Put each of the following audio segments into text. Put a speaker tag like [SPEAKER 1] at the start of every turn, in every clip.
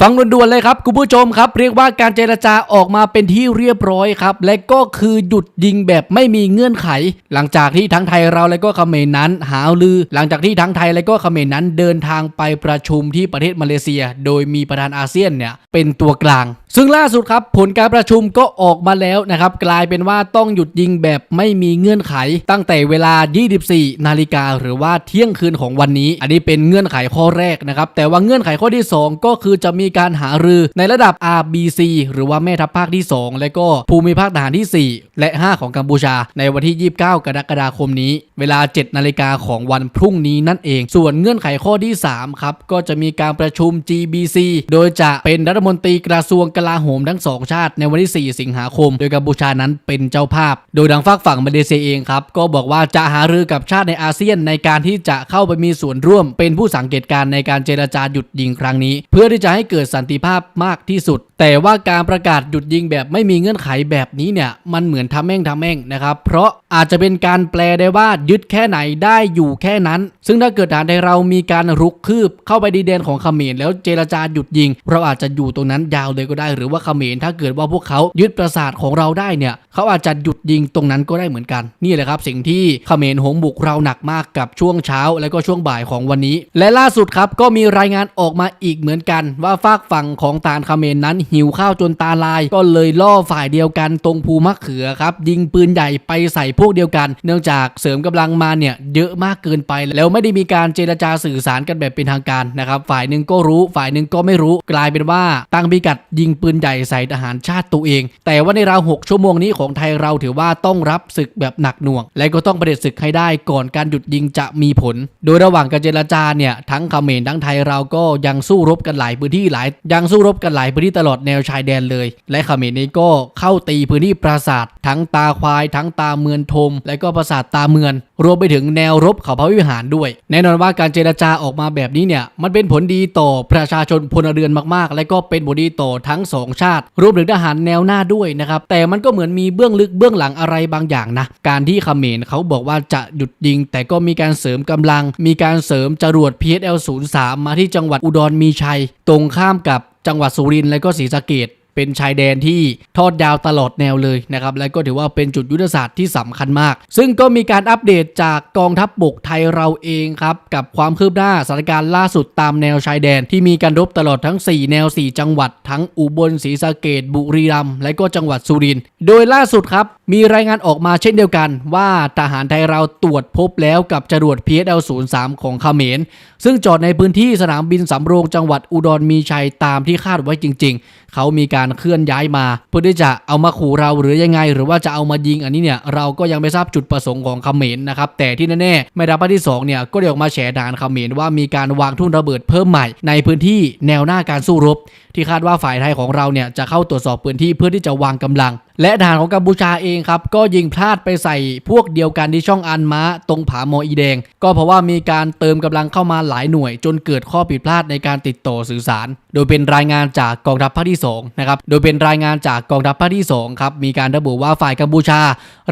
[SPEAKER 1] ฟังด่วนๆเลยครับคุณผู้ชมครับ เรียกว่าการเจรจาออกมาเป็นที่เรียบร้อยครับ และก็คือหยุดยิงแบบไม่มีเงื่อนไข หลังจากที่ทั้งไทยเราและก็เขมรนั้น หาลือ หลังจากที่ทั้งไทยและก็เขมรนั้นเดินทางไปประชุมที่ประเทศมาเลเซีย โดยมีประธานอาเซียนเนี่ยเป็นตัวกลาง ซึ่งล่าสุดครับผลการประชุมก็ออกมาแล้วนะครับกลายเป็นว่าต้องหยุดยิงแบบไม่มีเงื่อนไข ตั้งแต่เวลา 24 นาฬิกาหรือว่าเที่ยงคืนของวันนี้ อันนี้เป็นเงื่อนไขข้อแรกนะครับแต่ว่าเงื่อนไขข้อที่ 2 ก็คือจะมีีการหารือในระดับ RBC หรือว่าแม่ทัพภาคที่ 2 และก็ภูมิภาคทหารที่ 4 และ 5 ของกัมพูชา ในวันที่ 29 กรกฎาคมนี้ เวลา 7 นาฬิกาของวันพรุ่งนี้นั่นเอง ส่วนเงื่อนไขข้อที่ 3 ครับ ก็จะมีการประชุม GBC โดยจะเป็นรัฐมนตรีกระทรวงกลาโหมทั้งสองชาติในวันที่ 4 สิงหาคม โดยกัมพูชานั้นเป็นเจ้าภาพ โดยทางฝากฝั่งมาเลเซียเองครับ ก็บอกว่าจะหารือกับชาติในอาเซียนในการที่จะเข้าไปมีส่วนร่วม เป็นผู้สังเกตการณ์ในการเจรจาหยุดยิงครั้งนี้ เพื่อที่จะให้เกิดสันติภาพมากที่สุด แต่ว่าการประกาศหยุดยิงแบบไม่มีเงื่อนไขแบบนี้เนี่ยมันเหมือนทำแม่งทำแม่งนะครับ เพราะอาจจะเป็นการแปลได้ว่ายึดแค่ไหนได้อยู่แค่นั้น ซึ่งถ้าเกิดฐานใดเรามีการรุกคืบเข้าไปดีเดนของเขมรแล้วเจรจาหยุดยิง เราอาจจะอยู่ตรงนั้นยาวเลยก็ได้ หรือว่าเขมรถ้าเกิดว่าพวกเขายึดปราสาทของเราได้เนี่ยเขาอาจจะหยุดยิงตรงนั้นก็ได้เหมือนกัน นี่แหละครับสิ่งที่เขมรโหมบุกเราหนักมากกับช่วงเช้า และก็ช่วงบ่ายของวันนี้ และล่าสุดครับก็มีรายงานออกมาอีกเหมือนกัน ว่าฝากฝั่งของตานเขมรนั้นหิวข้าวจนตาลาย ก็เลยล่อฝ่ายเดียวกันตรงภูมะเขือครับยิงปืนใหญ่ไปใส่พวกเดียวกัน เนื่องจากเสริมกำลังมาเนี่ยเยอะมากเกินไป แล้วไม่ได้มีการเจรจาสื่อสารกันแบบเป็นทางการนะครับฝ่ายหนึ่งก็รู้ฝ่ายหนึ่งก็ไม่รู้กลายเป็นว่าตั้งพิกัดยิงปืนใหญ่ใส่ทหารชาติตัวเอง แต่ว่าในราว6ชั่วโมงนี้ของไทยเราถือว่าต้องรับศึกแบบหนักหน่วง และก็ต้องประเด็จศึกให้ได้ก่อนการหยุดยิงจะมีผล โดยระหว่างการเจรจาเนี่ยทั้งเขมรทั้งไทยเราก็ยังสู้รบกันหลายพื้นที่หลาย ยังสู้รบกันหลายพื้นที่ตลอดแนวชายแดนเลย และเขมรนี้ก็เข้าตีพื้นที่ปราสาท ทั้งตาควาย ทั้งตาเมือนทมและก็ปราสาทตาเมือน รวมไปถึงแนวรบเขาพระวิหารด้วย แน่นอนว่าการเจรจาออกมาแบบนี้เนี่ยมันเป็นผลดีต่อประชาชนพลเรือนมากๆ และก็เป็นผลดีต่อทั้งสองชาติ รวมถึงทหารแนวหน้าด้วยนะครับแต่มันก็เหมือนมีเบื้องลึกเบื้องหลังอะไรบางอย่างนะการที่เขมรเขาบอกว่าจะหยุดยิง แต่ก็มีการเสริมกำลัง มีการเสริมจรวด PSL 03มาที่จังหวัดอุดรมีชัย ตรงข้ามกับจังหวัดสุรินทร์และก็ศรีสะเกด เป็นชายแดนที่ทอดยาวตลอดแนวเลยนะครับและก็ถือว่าเป็นจุดยุทธศาสตร์ที่สำคัญมาก ซึ่งก็มีการอัปเดตจากกองทัพบบกไทยเราเองครับกับความคืบหน้าสถานการณ์ล่าสุดตามแนวชายแดนที่มีการรบตลอดทั้ง 4 แนว 4 จังหวัด ทั้งอุบลศรีสะเกดบุรีรัมย์และก็จังหวัดสุรินทร์โดยล่าสุดครับ มีรายงานออกมาเช่นเดียวกันว่าทหารไทยเราตรวจพบแล้วกับจรวด PSL 03 ของเขมร ซึ่งจอดในพื้นที่สนามบินสำโรงจังหวัดอุดรมีชัยตามที่คาดไว้จริง ๆ เขามีการเคลื่อนย้ายมา เพื่อที่จะเอามาขู่เราหรือยังไง หรือว่าจะเอามายิงอันนี้เนี่ยเราก็ยังไม่ทราบจุดประสงค์ของเขมรนะครับแต่ที่แน่ๆไม่รับที่สองเนี่ยก็ได้ออกมาแฉทหารเขมรว่ามีการวางทุ่นระเบิดเพิ่มใหม่ ในพื้นที่แนวหน้าการสู้รบ ที่คาดว่าฝ่ายไทยของเราเนี่ยจะเข้าตรวจสอบพื้นที่เพื่อที่จะวางกำลัง และทหารของกัมพูชาเองครับ ก็ยิงพลาดไปใส่พวกเดียวกันที่ช่องอันม้าตรงผาหมออีแดง ก็เพราะว่ามีการเติมกำลังเข้ามาหลายหน่วย จนเกิดข้อผิดพลาดในการติดต่อสื่อสาร โดยเป็นรายงานจากกองทัพภาคที่2นะครับโดยเป็นรายงานจากกองทัพภาคที่2ครับมีการระบุว่าฝ่ายกัมพูชา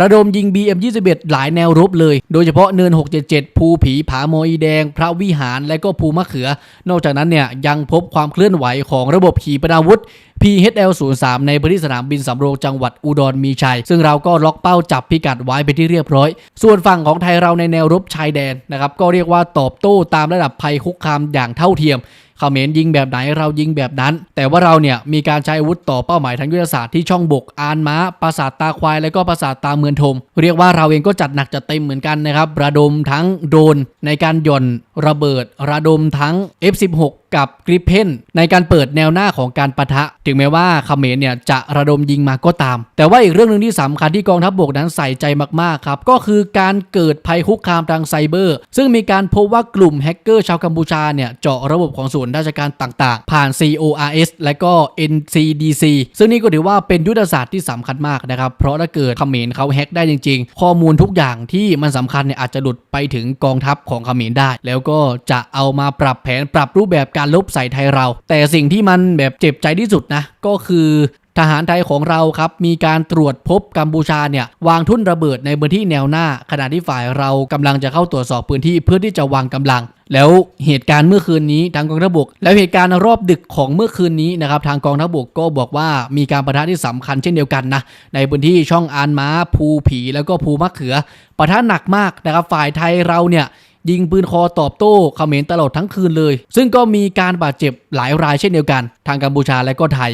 [SPEAKER 1] ระดมยิง BM21 หลายแนวรบเลย โดยเฉพาะเนิน 677 ภูผีผาหมออีแดง พระวิหารและก็ภูมะเขือ นอกจากนั้นเนี่ยยังพบความเคลื่อนไหวของระบบขีปนาวุธ PHL 03ในพื้นที่สนามบินสำโรงจังหวัดอุดรมีชัย ซึ่งเราก็ล็อกเป้าจับพิกัดไว้เป็นที่เรียบร้อย ส่วนฝั่งของไทยเราในแนวรบชายแดนนะครับก็เรียกว่าตอบโต้ตามระดับภัยคุกคามอย่างเท่าเทียมเขมรยิงแบบไหนเรายิงแบบนั้น แต่ว่าเราเนี่ยมีการใช้อาวุธต่อเป้าหมายทางยุทธศาสตร์ที่ช่องบก อานม้า ปราสาทตาควาย และก็ปราสาทตาเมือนทม เรียกว่าเราเองก็จัดหนักจัดเต็มเหมือนกันนะครับ ระดมทั้งโดนในการหย่อนระเบิดระดมทั้ง F16 กับกริปเพนในการเปิดแนวหน้าของการประทะ ถึงแม้ว่าเขมรเนี่ยจะระดมยิงมาก็ตาม แต่ว่าอีกเรื่องหนึ่งที่สำคัญที่กองทัพบบกนั้นใส่ใจมากๆครับ ก็คือการเกิดภัยคุกคามทางไซเบอร์ ซึ่งมีการพบว่ากลุ่มแฮกเกอร์ชาวกัมพูชาเนี่ยเจาะระบบของส่วนราชการต่างๆ ผ่าน CORS และก็ NCDC ซึ่งนี่ก็ถือว่าเป็นยุทธศาสตร์ที่สำคัญมากนะครับ เพราะถ้าเกิดเขมรเขาแฮกได้จริง ๆ ข้อมูลทุกอย่างที่มันสำคัญเนี่ยอาจจะหลุดไปถึงกองทัพของเขมรได้แล้วก็จะเอามาปรับแผนปรับรูปแบบการลบใส่ไทยเรา แต่สิ่งที่มันแบบเจ็บใจที่สุดนะ ก็คือทหารไทยของเราครับ มีการตรวจพบกัมพูชาเนี่ย วางทุ่นระเบิดในพื้นที่แนวหน้า ขณะที่ฝ่ายเรากำลังจะเข้าตรวจสอบพื้นที่เพื่อที่จะวางกำลัง แล้วเหตุการณ์เมื่อคืนนี้ทางกองทัพบก แล้วเหตุการณ์รอบดึกของเมื่อคืนนี้นะครับทางกองทัพบกก็บอกว่ามีการประทะที่สำคัญเช่นเดียวกันนะในพื้นที่ช่องอานม้าภูผี แล้วก็ภูมะเขือประทะหนักมากนะครับฝ่ายไทยเราเนี่ย ยิงปืนคอตอบโต้เขมรตลอดทั้งคืนเลย ซึ่งก็มีการบาดเจ็บหลายรายเช่นเดียวกัน ทางกัมพูชาและก็ไทย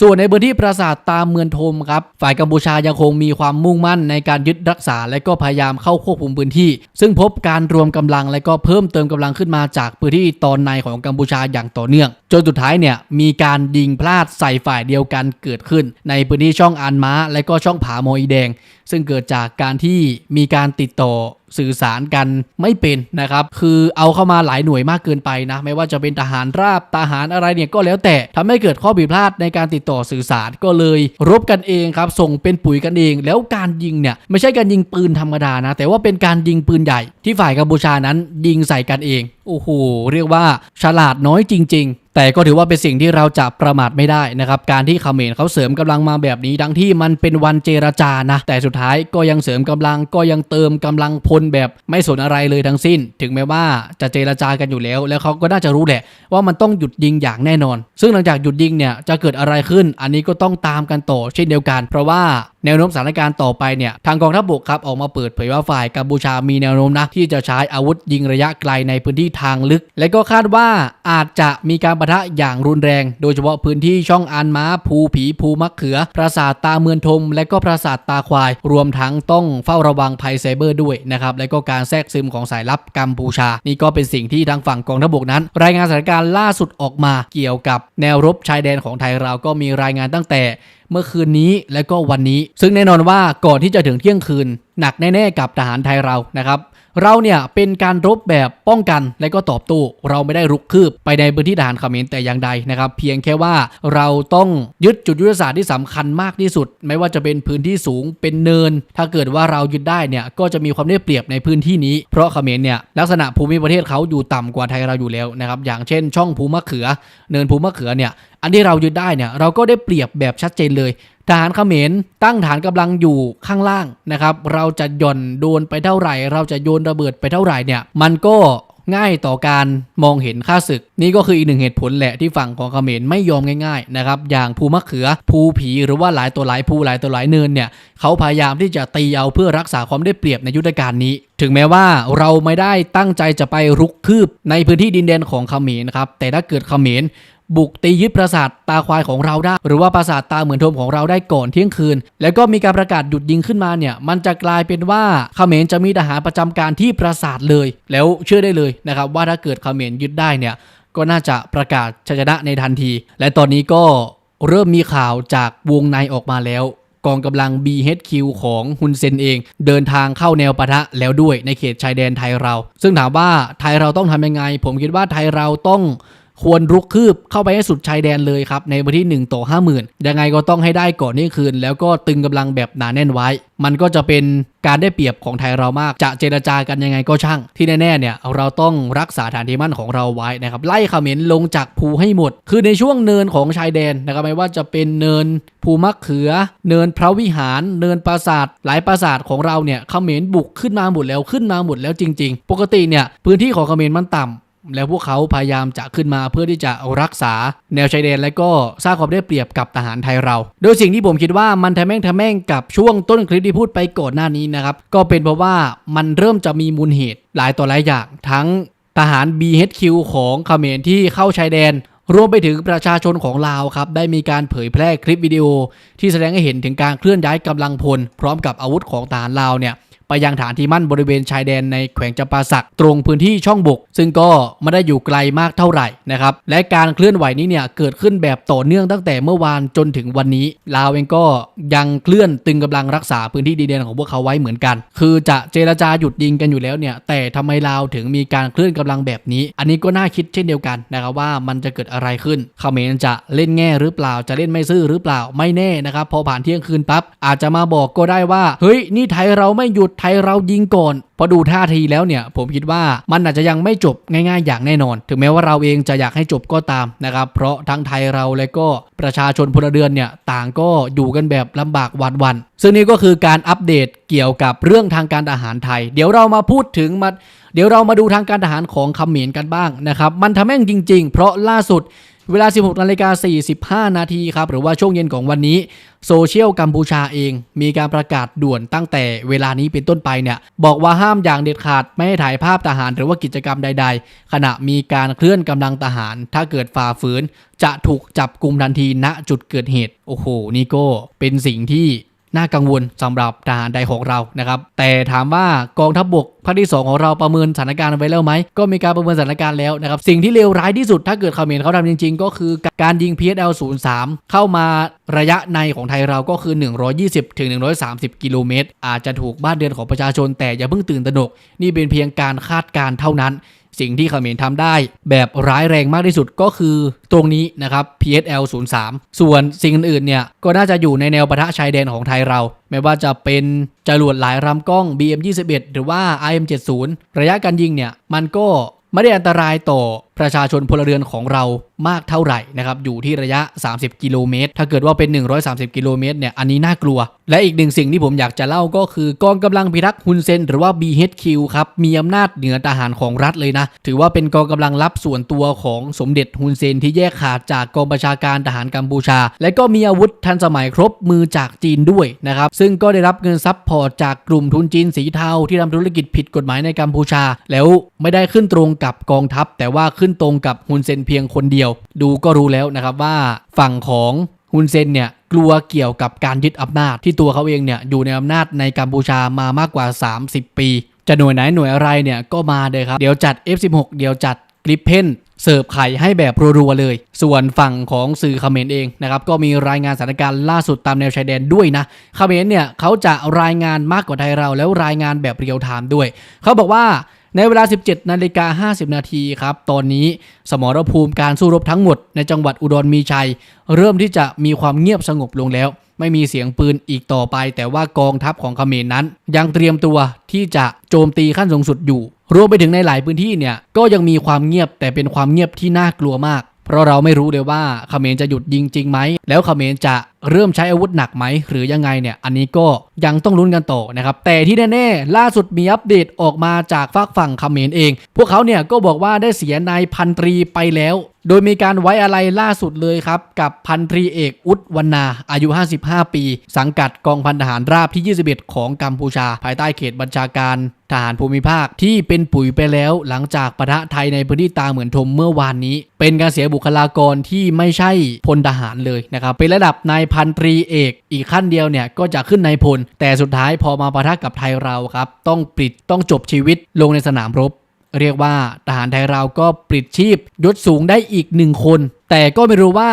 [SPEAKER 1] ส่วนในพื้นที่ปราสาทตามเมืองทมครับ ฝ่ายกัมพูชายังคงมีความมุ่งมั่นในการยึดรักษาและก็พยายามเข้าควบคุมพื้นที่ ซึ่งพบการรวมกำลังและก็เพิ่มเติมกำลังขึ้นมาจากพื้นที่ตอนในของกัมพูชาอย่างต่อเนื่อง จนสุดท้ายเนี่ยมีการยิงพลาดใส่ฝ่ายเดียวกันเกิดขึ้น ในพื้นที่ช่องอานม้า และก็ช่องผาโมอีแดง ซึ่งเกิดจากการที่มีการติดต่อ สื่อสารกันไม่เป็นนะครับ คือเอาเข้ามาหลายหน่วยมากเกินไปนะ ไม่ว่าจะเป็นทหารราบทหารอะไรเนี่ยก็แล้วแต่ทำให้เกิดข้อผิดพลาดในการติดต่อสื่อสารก็เลยรบกันเองครับ ส่งเป็นปุ๋ยกันเอง แล้วการยิงเนี่ยไม่ใช่การยิงปืนธรรมดานะ แต่ว่าเป็นการยิงปืนใหญ่ที่ฝ่ายกัมพูชานั้นยิงใส่กันเองโอ้โหเรียกว่าฉลาดน้อยจริง ๆ แต่ก็ถือว่าเป็นสิ่งที่เราจะประมาทไม่ได้นะครับ การที่เขมรเขาเสริมกำลังมาแบบนี้ทั้งที่มันเป็นวันเจรจานะ แต่สุดท้ายก็ยังเสริมกำลังก็ยังเติมกำลังพลแบบไม่สนอะไรเลยทั้งสิ้น ถึงแม้ว่าจะเจรจากันอยู่แล้ว แล้วเขาก็น่าจะรู้แหละ ว่ามันต้องหยุดยิงอย่างแน่นอน ซึ่งหลังจากหยุดยิงเนี่ยจะเกิดอะไรขึ้น อันนี้ก็ต้องตามกันต่อเช่นเดียวกัน เพราะว่า แนวโน้มสถานการณ์ต่อไปเนี่ยทางกองทัพบกครับออกมาเปิดเผยว่าฝ่ายกัมพูชามีแนวโน้มนะที่จะใช้อาวุธยิงระยะไกลในพื้นที่ทางลึก และก็คาดว่าอาจจะมีการปะทะอย่างรุนแรง โดยเฉพาะพื้นที่ช่องอานม้าภูผีภูมะเขือ ปราสาทตาเมือนทม และก็ปราสาทตาควาย รวมทั้งต้องเฝ้าระวังภัยไซเบอร์ด้วยนะครับและก็การแทรกซึมของสายลับกัมพูชา นี่ก็เป็นสิ่งที่ทางฝั่งกองทัพบกนั้น รายงานสถานการณ์ล่าสุดออกมาเกี่ยวกับแนวรบชายแดนของไทยเราก็มีรายงานตั้งแต่ เมื่อคืนนี้และก็วันนี้ ซึ่งแน่นอนว่าก่อนที่จะถึงเที่ยงคืน หนักแน่ๆกับทหารไทยเรานะครับ เราเนี่ยเป็นการรบแบบป้องกันและก็ตอบโต้เราไม่ได้รุกคืบไปในพื้นที่ทหารเขมรแต่อย่างใดนะครับ เพียงแค่ว่าเราต้องยึดจุดยุทธศาสตร์ที่สำคัญมากที่สุด ไม่ว่าจะเป็นพื้นที่สูงเป็นเนิน ถ้าเกิดว่าเรายึดได้เนี่ยก็จะมีความได้เปรียบในพื้นที่นี้ เพราะเขมรเนี่ยลักษณะภูมิประเทศเขาอยู่ต่ำกว่าไทยเราอยู่แล้วนะครับอย่างเช่น ช่องภูมะเขือ เนินภูมะเขือเนี่ยอันที่เรายึดได้เนี่ยเราก็ได้เปรียบแบบชัดเจนเลย ทหารเขมรตั้งฐานกำลังอยู่ข้างล่างนะครับ เราจะย่อนโดนไปเท่าไหร่ เราจะโยนระเบิดไปเท่าไหร่เนี่ย มันก็ง่ายต่อการมองเห็นค่าศึก นี่ก็คืออีกหนึ่งเหตุผลแหละที่ฝั่งของเขมรไม่ยอมง่ายๆนะครับอย่างภูมะเขือภูผีหรือว่าหลายตัวหลายภูหลายตัวหลายเนินเนี่ยเขาพยายามที่จะตีเอาเพื่อรักษาความได้เปรียบในยุทธการนี้ ถึงแม้ว่าเราไม่ได้ตั้งใจจะไปรุกคืบในพื้นที่ดินแดนของเขมรนะครับแต่ถ้าเกิดเขมร บุกตียึดปราสาทตาควายของเราได้ หรือว่าปราสาทตาเหมือนทมของเราได้ก่อนเที่ยงคืน แล้วก็มีการประกาศหยุดยิงขึ้นมาเนี่ย มันจะกลายเป็นว่าเขมรจะมีทหารประจำการที่ปราสาทเลย แล้วเชื่อได้เลยนะครับว่าถ้าเกิดเขมรยึดได้เนี่ยก็น่าจะประกาศชัยชนะในทันที และตอนนี้ก็เริ่มมีข่าวจากวงในออกมาแล้วกองกำลัง BHQ ของฮุนเซนเอง เดินทางเข้าแนวปะทะแล้วด้วยในเขตชายแดนไทยเรา ซึ่งถามว่าไทยเราต้องทำยังไง ผมคิดว่าไทยเราต้อง ควรรุกคืบเข้าไปให้สุดชายแดนเลยครับ ในวันที่ 1 ต่อ 50,000 ยังไงก็ต้องให้ได้ก่อนนี่คืน แล้วก็ตึงกำลังแบบหนาแน่นไว้ มันก็จะเป็นการได้เปรียบของไทยเรามาก จะเจรจากันยังไงก็ช่าง ที่แน่ๆเนี่ยเราต้องรักษาฐานที่มั่นของเราไว้นะครับ ไล่ขมรลงจากภูให้หมด คือในช่วงเนินของชายแดนนะครับไม่ว่าจะเป็นเนินภูมะเขือ เนินพระวิหาร เนินปราสาท หลายปราสาทของเราเนี่ยขมรบุกขึ้นมาหมดแล้วขึ้นมาหมดแล้วจริง ๆ ปกติเนี่ยพื้นที่ของขมรมันต่ำ แล้วพวกเขาพยายามจะขึ้นมาเพื่อที่จะรักษาแนวชายแดน และก็สร้างความได้เปรียบกับทหารไทยเรา โดยสิ่งที่ผมคิดว่ามันทะแม่งทะแม่งกับช่วงต้นคลิปที่พูดไปก่อนหน้านี้นะครับ ก็เป็นเพราะว่ามันเริ่มจะมีมูลเหตุหลายต่อหลายอย่าง ทั้งทหาร BHQ ของเขมรที่เข้าชายแดนรวมไปถึงประชาชนของลาวครับ ได้มีการเผยแพร่คลิปวิดีโอ ที่แสดงให้เห็นถึงการเคลื่อนย้ายกำลังพล พร้อมกับอาวุธของทหารลาวเนี่ย ไปยังฐานที่มั่นบริเวณชายแดนในแขวงจำปาสักตรงพื้นที่ช่องบก ซึ่งก็ไม่ได้อยู่ไกลมากเท่าไหร่นะครับและการเคลื่อนไหวนี้เนี่ยเกิดขึ้นแบบต่อเนื่องตั้งแต่เมื่อวานจนถึงวันนี้ลาวเองก็ยังเคลื่อนตึงกำลังรักษาพื้นที่ดินแดนของพวกเขาไว้เหมือนกัน คือจะเจรจาหยุดยิงกันอยู่แล้วเนี่ยแต่ทำไมลาวถึงมีการเคลื่อนกำลังแบบนี้ อันนี้ก็น่าคิดเช่นเดียวกันนะครับว่ามันจะเกิดอะไรขึ้นเขมรจะเล่นแง่หรือเปล่าจะเล่นไม่ซื่อหรือเปล่าไม่แน่นะครับพอผ่านเที่ยงคืนปั๊บอาจจะมาบอกก็ได้ว่าเฮ้ยนี่ไทยเราไม่หยุดไทยเรายิงก่อนพอดูท่าทีแล้วเนี่ยผมคิดว่ามันอาจจะยังไม่จบง่ายๆ อย่างแน่นอน ถึงแม้ว่าเราเองจะอยากให้จบก็ตามนะครับเพราะทั้งไทยเราและก็ประชาชนพลเรือนเนี่ยต่างก็อยู่กันแบบลำบากวันวันๆซึ่งนี่ก็คือการอัปเดตเกี่ยวกับเรื่องทางการทหารไทย เดี๋ยวเรามาพูดถึงมาเดี๋ยวเรามาดูทางการทหารของเขมรกันบ้างนะครับมันทำแม่งจริง ๆ เพราะล่าสุด เวลา 16นาฬิกา45 นาทีครับ หรือว่าช่วงเย็นของวันนี้ โซเชียลกัมพูชาเอง มีการประกาศด่วนตั้งแต่เวลานี้เป็นต้นไปเนี่ย บอกว่าห้ามอย่างเด็ดขาดไม่ให้ถ่ายภาพทหารหรือว่ากิจกรรมใด ๆ ขณะมีการเคลื่อนกำลังทหาร ถ้าเกิดฝ่าฝืน จะถูกจับกลุ่มทันทีณจุดเกิดเหตุ โอ้โห นี่ก็เป็นสิ่งที่ น่ากังวลสำหรับทหารใดของเรานะครับ แต่ถามว่ากองทัพบบกภาคที่ 2 ของเราประเมินสถานการณ์ไว้แล้วไหม ก็มีการประเมินสถานการณ์แล้วนะครับ สิ่งที่เลวร้ายที่สุดถ้าเกิดเขมรเขาทำจริง ๆ ก็คือการยิง PSL 03 เข้ามาระยะในของไทยเราก็คือ 120ถึง130 กิโลเมตร อาจจะถูกบ้านเรือนของประชาชนแต่อย่าเพิ่งตื่นตระหนก นี่เป็นเพียงการคาดการณ์เท่านั้น สิ่งที่เขมรทำได้ แบบร้ายแรงมากที่สุดก็คือตรงนี้นะครับ PSL 03 ส่วนสิ่งอื่นๆเนี่ย ก็น่าจะอยู่ในแนวปะทะชายแดนของไทยเรา ไม่ว่าจะเป็นจรวดหลายรำกล้อง BM 21หรือว่า IM 70ระยะการยิงเนี่ย มันก็ไม่ได้อันตรายต่อ ประชาชนพลเรือนของเรามากเท่าไหร่นะครับอยู่ที่ระยะ 30 กิโลเมตร ถ้าเกิดว่าเป็น 130 กิโลเมตรเนี่ยอันนี้น่ากลัว และอีกหนึ่งสิ่งที่ผมอยากจะเล่าก็คือกองกำลังพิทักษ์ฮุนเซนหรือว่า BHQ ครับมีอำนาจเหนือทหารของรัฐเลยนะ ถือว่าเป็นกองกำลังลับส่วนตัวของสมเด็จฮุนเซนที่แยกขาดจากกองประชาการทหารกัมพูชา และก็มีอาวุธทันสมัยครบมือจากจีนด้วยนะครับซึ่งก็ได้รับเงินซัพพอร์ตจากกลุ่มทุนจีนสีเทาที่ทำธุรกิจผิดกฎหมายในกัมพูชา แล้วไม่ได้ขึ้นตรงกับกองทัพแต่ว่าขึ้นตรงกับฮุนเซนเพียงคนเดียว ดูก็รู้แล้วนะครับว่าฝั่งของฮุนเซนเนี่ยกลัวเกี่ยวกับการยึดอำนาจที่ตัวเขาเองเนี่ยอยู่ในอำนาจในกัมพูชามามากกว่า 30 ปี จะหน่วยไหนหน่วยอะไรเนี่ยก็มาเลยครับ เดี๋ยวจัด F16 เดี๋ยวจัดกริปเพนเสิร์ฟไข่ให้แบบรัวๆเลย ส่วนฝั่งของสื่อเขมรเองนะครับก็มีรายงานสถานการณ์ล่าสุดตามแนวชายแดนด้วยนะเขมรเนี่ยเขาจะรายงานมากกว่าไทยเราแล้วรายงานแบบเรียลไทม์ด้วย เขาบอกว่า ในเวลา 17 นาฬิกา 50 นาทีครับ ตอนนี้สมรภูมิการสู้รบทั้งหมดในจังหวัดอุดรมีชัย เริ่มที่จะมีความเงียบสงบลงแล้ว ไม่มีเสียงปืนอีกต่อไป แต่ว่ากองทัพของเขมรนั้น ยังเตรียมตัวที่จะโจมตีขั้นสูงสุดอยู่ รวมไปถึงในหลายพื้นที่เนี่ยก็ยังมีความเงียบแต่เป็นความเงียบที่น่ากลัวมาก เพราะเราไม่รู้เลยว่าเขมรจะหยุดยิงจริงไหม แล้วเขมรจะเริ่มใช้อาวุธหนักไหม หรือยังไงเนี่ย อันนี้ก็ยังต้องลุ้นกันต่อนะครับ แต่ที่แน่ๆ ล่าสุดมีอัปเดตออกมาจากฝากฝั่งเขมรเอง พวกเขาเนี่ยก็บอกว่าได้เสียนายพันตรีไปแล้ว โดยมีการไว้อะไรล่าสุดเลยครับ กับพันตรีเอกอุดวรรณาอายุ 55 ปี สังกัดกองพันทหารราบที่ 21 ของกัมพูชา ภายใต้เขตบัญชาการทหารภูมิภาคที่เป็นปุ๋ยไปแล้วหลังจากปะทะไทยในพื้นที่ตาเหมือนทมเมื่อวานนี้ เป็นการเสียบุคลากรที่ไม่ใช่พลทหารเลยนะครับ เป็นระดับนายพันตรีเอก อีกขั้นเดียวเนี่ยก็จะขึ้นนายพล แต่สุดท้ายพอมาปะทะกับไทยเราครับ ต้องปลิดต้องจบชีวิตลงในสนามรบ เรียกว่าทหารไทยเราก็ปลิดชีพยศสูงได้อีกหนึ่งคน แต่ก็ไม่รู้ว่า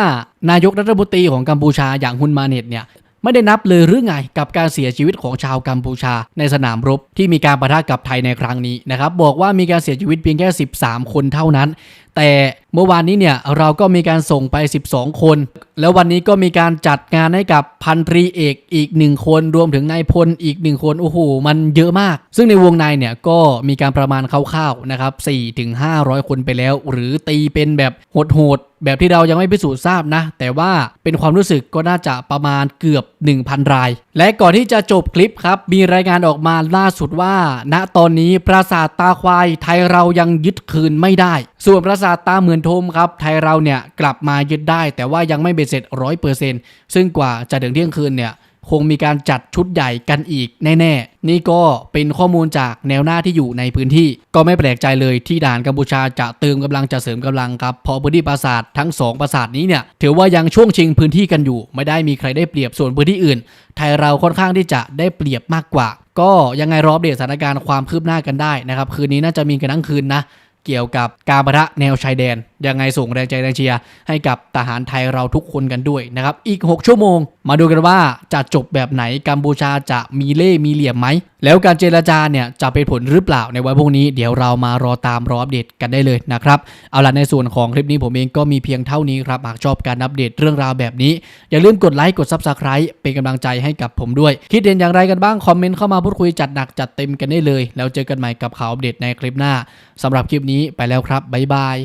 [SPEAKER 1] นายกรัฐมนตรีของกัมพูชาอย่างฮุนมาเน็ตเนี่ยไม่ได้นับเลยหรือไงกับการเสียชีวิตของชาวกัมพูชาในสนามรบที่มีการประทะกับไทยในครั้งนี้นะครับบอกว่ามีการเสียชีวิตเพียงแค่ 13 คนเท่านั้น แต่เมื่อวานนี้เนี่ยเราก็มีการส่งไป 12 คน แล้ววันนี้ก็มีการจัดงานให้กับพันตรีเอกอีกหนึ่งคนรวมถึงนายพลอีกหนึ่งคนโอ้โหมันเยอะมาก ซึ่งในวงในเนี่ยก็มีการประมาณคร่าวๆนะครับ4ถึง500 คนไปแล้ว หรือตีเป็นแบบโหดๆแบบที่เรายังไม่พิสูจน์ทราบนะ แต่ว่าเป็นความรู้สึกก็น่าจะประมาณเกือบ 1,000 ราย และก่อนที่จะจบคลิปครับมีรายงานออกมาล่าสุดว่า ณตอนนี้ปราสาทตาควายไทยเรายังยึดคืนไม่ได้ ส่วนปราสาทตาเหมือนทมครับ ไทยเราเนี่ยกลับมายึดได้ แต่ว่ายังไม่เบ็ดเสร็จร้อยเปอร์เซ็นต์ซึ่งกว่าจะถึงเที่ยงคืนเนี่ยคงมีการจัดชุดใหญ่กันอีกแน่ๆ นี่ก็เป็นข้อมูลจากแนวหน้าที่อยู่ในพื้นที่ ก็ไม่แปลกใจเลยที่ด่านกัมพูชาจะเติมกำลังจะเสริมกำลังครับเพราะพื้นที่ปราสาททั้งสองปราสาทนี้เนี่ยถือว่ายังช่วงชิงพื้นที่กันอยู่ ไม่ได้มีใครได้เปรียบส่วนพื้นที่อื่น ไทยเราค่อนข้างที่จะได้เปรียบมากกว่า ก็ยังไงรออัปเดตสถานการณ์ความคืบหน้ากันได้นะครับคืนนี้น่าจะมีกันทั้งคืนนะ เกี่ยวกับการประทะแนวชายแดน ยังไงส่งแรงใจแรงเชียร์ให้กับทหารไทยเราทุกคนกันด้วยนะครับ อีก 6 ชั่วโมง มาดูกันว่าจะจบแบบไหนกัมพูชาจะมีเล่มีเหลี่ยมไหม แล้วการเจรจาเนี่ยจะเป็นผลหรือเปล่าในวันพรุ่งนี้ เดี๋ยวเรามารอตามรออัปเดตกันได้เลยนะครับ เอาล่ะในส่วนของคลิปนี้ผมเองก็มีเพียงเท่านี้ครับหากชอบการอัปเดตเรื่องราวแบบนี้ อย่าลืมกดไลค์กด Subscribe เป็นกำลังใจให้กับผมด้วย คิดเห็นอย่างไรกันบ้างคอมเมนต์เข้ามาพูดคุยจัดหนักจัดเต็มกันได้เลย แล้วเจอกันใหม่กับข่าวอัปเดตในคลิปหน้าสำหรับคลิปนี้ไปแล้วครับบ๊ายบาย